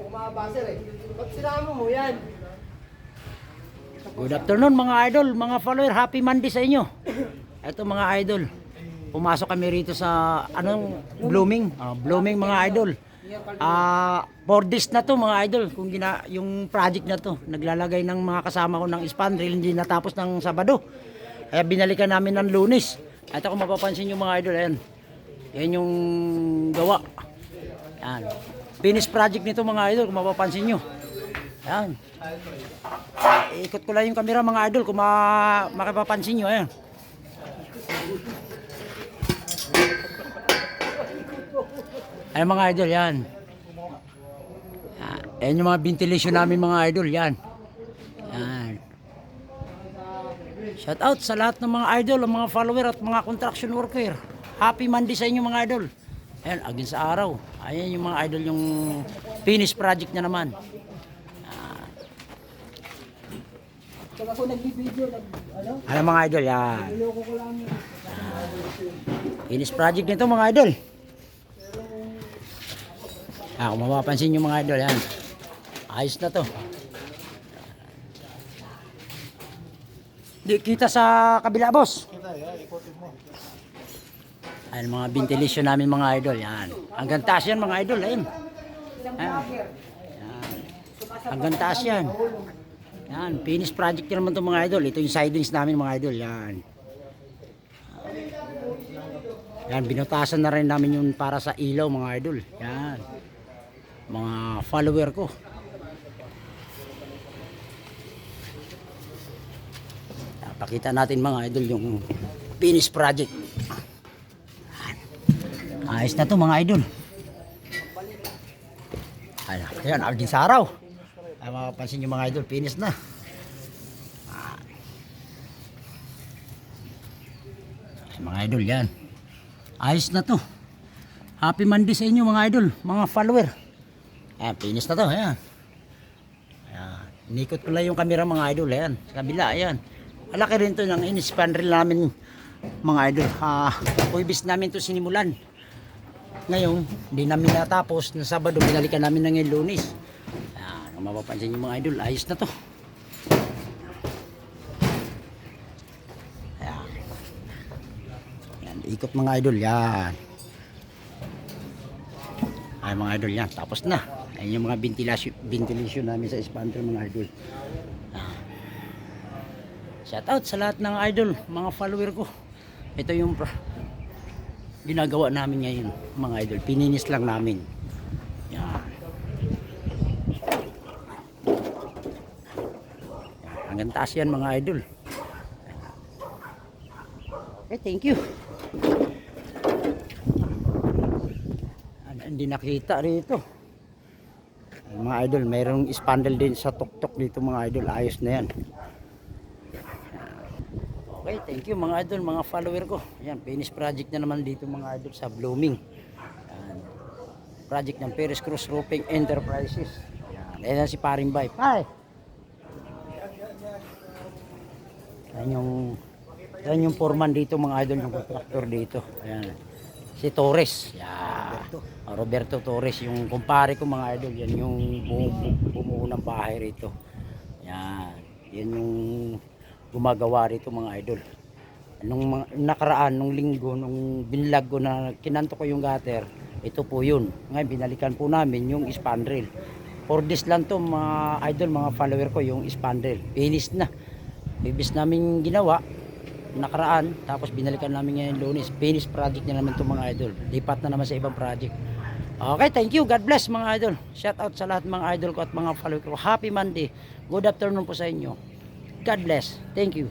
Kumabaser eh. Ba't sinama mo yan? Good afternoon mga idol, mga follower. Happy Monday sa inyo. Ito mga idol. Pumasok kami rito sa anong blooming, Ah, blooming mga idol. Ah, for this na to mga idol, kung gina yung project na to, naglalagay ng mga kasama ko ng spandrel hindi natapos ng Sabado. Kaya binalikan namin ng Lunes. Ito kung mapapansin nyo mga idol, ayan. Yan yung gawa. Yan. Finish project nito mga idol, kung mapapansin nyo. Yan. Ikot ko lang yung camera mga idol kung ma makipapansin nyo. Ayan. Ayan mga idol, yan. Yan. Ayan yung mga ventilation namin mga idol, yan. Yan. Shout out sa lahat ng mga idol, mga follower at mga construction worker. Happy Monday sa inyo mga idol. Ayan, agin sa araw. Ayan yung mga idol yung finish project na naman. Pag ako nagbibideo, nag, ano, Ayan mga idol, yan. niloko ko lang. Finish project nito mga idol. Ah, kung mapapansin nyo mga idol, yan. Ayos na to. Di kita sa kabila, boss. Ayan mga ventilation namin mga idol, yan. Hanggang taas yan mga idol. Ayan. Yan. Hanggang taas yan. Yan, finish project naman to mga idol. Ito yung sidings namin mga idol, yan. Yan, binutasan na rin namin yung para sa ilaw mga idol. Yan. Mga follower ko. Pakita natin mga idol yung finish project. Ayos na to mga idol. Ayan, ayan aging sa araw. Ay, mapapansin nyo mga idol, finish na. Ay, mga idol yan. Ayos na to. Happy Monday sa inyo mga idol, mga follower. Ayan, finish na to. Ayan. Ayan. Inikot ko lang yung camera mga idol. Ayan. Sa kabila. Ayan. Malaki rin to ng inispan rin namin mga idol. Ah, kuibis namin to sinimulan. Ngayon, hindi namin natapos. Na Sabado, binalikan namin ng ngayon lunes. Ayan. Kung mapapansin yung mga idol, ayos na to. Ayan. Yan, ikot mga idol, yan. Ay mga idol yan, tapos na. Ayan yung mga ventilation, ventilation namin sa expander mga idol. Ah. Shout out sa lahat ng idol, mga follower ko. Ito yung ginagawa namin ngayon, mga idol. Pininis lang namin. Yan. Yan, Hanggang taas yan mga idol. Okay, thank you. Hindi nakita rito. Mga idol, mayroong spandel din sa tuktok dito mga idol. Ayos na yan. Okay, thank you mga idol, mga follower ko. Yan, finish project na naman dito mga idol sa Blooming. Yan. Project ng Perez Cruz Roofing Enterprises. Yan, ayan si Paring Bay. Pare! Yan yung yan yung foreman dito mga idol yung contractor dito. Ayan. Si Torres. Yeah. Ah, Roberto Torres yung kumpare ko mga idol. Yan yung bu- bumuo ng bahay rito. Yan. Yan yung gumagawa rito mga idol. Nung nakaraan, nung linggo, nung binlag ko na kinanto ko yung gutter, ito po yun. Ngayon, binalikan po namin yung spandrel. For this lang to mga idol, mga follower ko, yung spandrel. Finish na. Bibis namin ginawa, nakaraan, tapos binalikan namin ngayon lunes. Finish project na naman to mga idol. Lipat na naman sa ibang project. Okay, thank you. God bless mga idol. Shout out sa lahat mga idol ko at mga follower ko. Happy Monday. Good afternoon po sa inyo. God bless. Thank you.